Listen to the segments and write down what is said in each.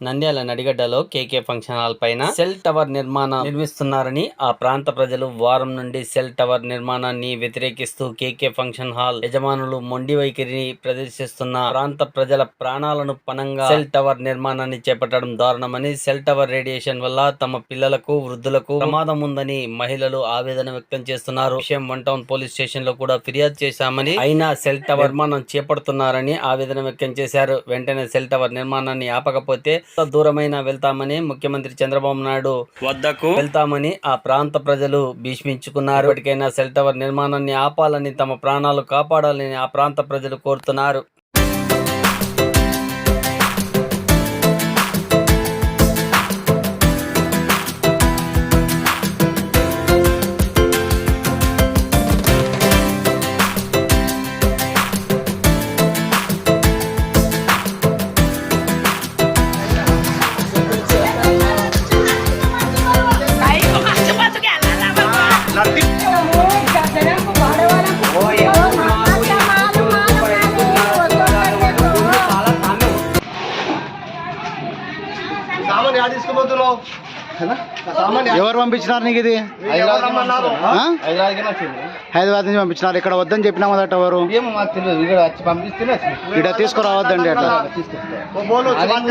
నంద్యాల నడిగడ్డలో కేకే function hall పైన cell tower నిర్మాణం నిర్మిస్తున్నారని ఆ ప్రాంత ప్రజలు వారం నుండి సెల్ టవర్ నిర్మాణాన్ని వ్యతిరేకిస్తూ కేకే ఫంక్షన్ హాల్ యజమానులు మొండి వైఖరిని ప్రదర్శిస్తున్న ప్రాంత ప్రజల ప్రాణాలను పనంగా సెల్ టవర్ నిర్మాణాన్ని చేపట్టడం దారుణమని సెల్ టవర్ రేడియేషన్ వల్ల తమ పిల్లలకు వృద్ధులకు ప్రమాదం ఉందని మహిళలు ఆవేదన వ్యక్తం చేస్తున్నారు. విషయం వన్ టౌన్ పోలీస్ స్టేషన్లో కూడా ఫిర్యాదు చేశామని అయినా సెల్ టవర్ నిర్మాణం చేపడుతున్నారని ఆవేదన వ్యక్తం చేశారు. వెంటనే సెల్ టవర్ నిర్మాణాన్ని ఆపకపోతే దూరమైనా వెళ్తామని ముఖ్యమంత్రి చంద్రబాబు నాయుడు వద్దకు. వెళ్తామని ఆ ప్రాంత ప్రజలు భీష్మించుకున్నారు. ఇప్పటికైనా సెల్ టవర్ నిర్మాణాన్ని ఆపాలని తమ ప్రాణాలు కాపాడాలని ఆ ప్రాంత ప్రజలు కోరుతున్నారు. సామాన్ యాడ్ తీసుకుపోతున్నావు? సామాన్ యాడ్ ఎవరు పంపించినారు నీకు ఇది? హైదరాబాద్ నుంచి పంపించినారు. ఇక్కడ వద్దని చెప్పినా మొదట ఎవరు? ఏమో మాకు తెలియదు. ఇక్కడ తీసుకురావద్దండి అట్లా. ఓ బోలు వచ్చి బంద్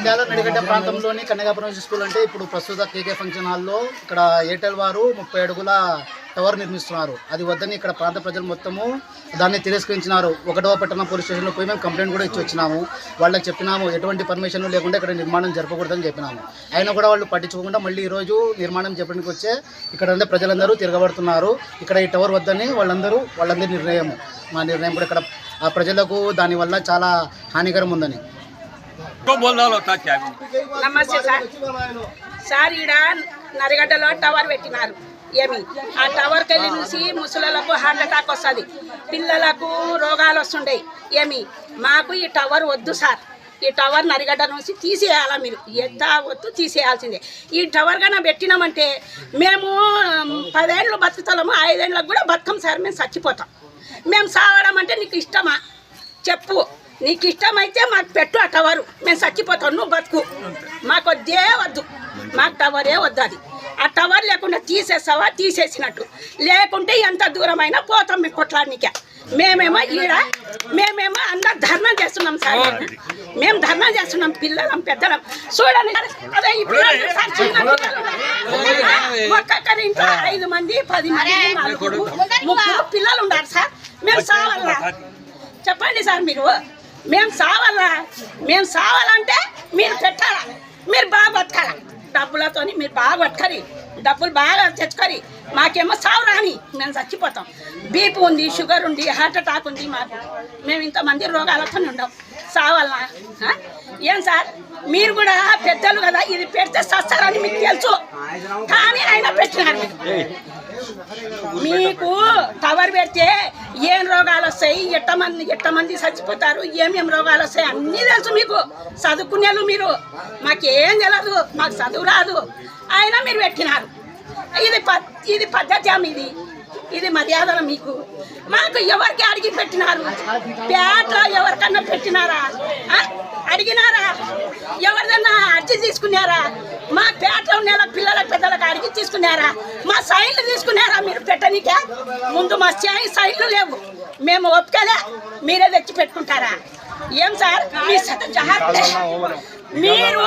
నంద్యాల నడిగడ్డ ప్రాంతంలోని కన్నగాపురం స్కూల్ అంటే ఇప్పుడు ప్రస్తుత కేకే ఫంక్షన్ హాల్లో ఇక్కడ ఎయిర్టెల్ వారు ముప్పై అడుగుల టవర్ నిర్మిస్తున్నారు. అది వద్దని ఇక్కడ ప్రాంత ప్రజలు మొత్తము దాన్ని తిరస్కరించినారు. ఒకటవ పట్టణం పోలీస్ స్టేషన్లో పోయి మేము కంప్లైంట్ కూడా ఇచ్చి వచ్చినాము. వాళ్ళకి చెప్పినాము ఎటువంటి పర్మిషన్ లేకుండా ఇక్కడ నిర్మాణం జరపకూడదని చెప్పినాము. అయినా కూడా వాళ్ళు పట్టించుకోకుండా మళ్ళీ ఈరోజు నిర్మాణం చెప్పడానికి వచ్చే ఇక్కడ ఉండే ప్రజలందరూ తిరగబడుతున్నారు. ఇక్కడ ఈ టవర్ వద్దని వాళ్ళందరూ వాళ్ళందరి నిర్ణయం మా నిర్ణయం కూడా ఇక్కడ ఆ ప్రజలకు దానివల్ల చాలా హానికరం ఉందని. నమస్తే సార్. సార్ ఈడ నరిగడ్డలో టవర్ పెట్టినారు. ఏమి? ఆ టవర్కి వెళ్ళి చూసి ముసలులకు హార్ట్ అటాక్ వస్తుంది. పిల్లలకు రోగాలు వస్తుండేవి ఏమి? మాకు ఈ టవర్ వద్దు సార్. ఈ టవర్ నరిగడ్డ నుంచి తీసేయాలా మీరు? ఎంత వద్దు తీసేయాల్సిందే. ఈ టవర్ కన్నా పెట్టినామంటే మేము పదేళ్ళు బతుకుతాము ఐదేళ్ళకు కూడా బతకం సార్ మేము చచ్చిపోతాం. మేము సావడం అంటే నీకు ఇష్టమా? చెప్పు. నీకు ఇష్టమైతే మాకు పెట్టు ఆ టవరు మేము చచ్చిపోతాం నువ్వు బతుకు. మాకు వద్దే వద్దు మాకు టవరే వద్దు అది. ఆ టవర్ లేకుండా తీసేస్తావా తీసేసినట్టు. లేకుంటే ఎంత దూరమైనా పోతాం మేము కొట్లాడనికే. మేమేమో ఈడ మేమేమో అందరు ధర్మం చేస్తున్నాం సార్. మేము ధర్మం చేస్తున్నాం పిల్లలం పెద్దలం. చూడండి అదే. ఒక్కొక్కరి ఇంట్లో ఐదు మంది పది మంది నలుగురు ముగ్గురు పిల్లలు ఉన్నారు సార్. మేము సావాలా చెప్పండి సార్ మీరు. మేము సావాలా? మేము సావాలంటే మీరు పెట్టాలా? మీరు బాగా బతకాలా? డబ్బులతోని మీరు బాగా బతకరి. డబ్బులు బాగా తెచ్చుకొని మాకేమో సావు రాని. మేము చచ్చిపోతాం. బీపీ ఉంది షుగర్ ఉంది హార్ట్ అటాక్ ఉంది మాకు. మేము ఇంతమంది రోగాలతో ఉండం. సావాలనా ఏం సార్? మీరు కూడా పెద్దలు కదా ఇది పెడితే సస్తారని మీకు తెలుసు. కానీ ఆయన పెట్టినారు మీకు టవర్ పెడితే ఏం రోగాలు వస్తాయి? ఎట్టమంది ఎట్టమంది చచ్చిపోతారు? ఏమేం రోగాలు వస్తాయి? అన్నీ తెలుసు మీకు. చదువుకునేలు మీరు. మాకేం తెలియదు మాకు చదువు రాదు. అయినా మీరు పెట్టినారు. ఇది ప ఇది పద్ధతి ఇది. ఇది మర్యాదలు మీకు. మాకు ఎవరికి అడిగి పెట్టినారు? పేటలో ఎవరికన్నా పెట్టినారా? అడిగినారా? ఎవరిదన్నా అర్జీ తీసుకున్నారా? మా పేటలో ఉన్న పిల్లల పెద్దలకు అడిగి తీసుకున్నారా? మా సైన్లు తీసుకున్నారా మీరు పెట్టనీకే? ముందు మా సై సైన్లు లేవు. మేము ఒప్పుకోలే. మీరే తెచ్చి పెట్టుకుంటారా? ఏం సార్? మీ మీరు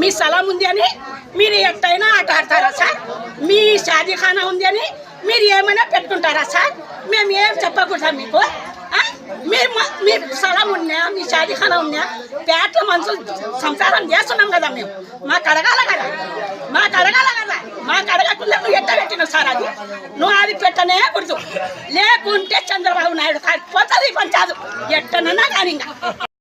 మీ స్థలం ఉంది అని మీరు ఎట్టయినా ఆట ఆడతారా సార్? మీ షాదీఖానా ఉంది అని మీరు ఏమైనా పెట్టుకుంటారా సార్? మేము ఏం చెప్పకూడదా మీకు? ఆ? మీరు మీ స్థలం ఉన్నా మీ షాదీఖానా ఉన్నా పేటలో మనుషులు సంసారం చేస్తున్నాం కదా మేము. మాకు అడగాల కదా. మాకు అడగాల కదా. మాకు అడగకుండా నువ్వు ఎట్ట పెట్టినావు సార్ అది? నువ్వు అది పెట్టనే కూడదు లేకుంటే చంద్రబాబు నాయుడు కాకపోతుంది కాదు ఎట్టనన్నా కానీ ఇంకా.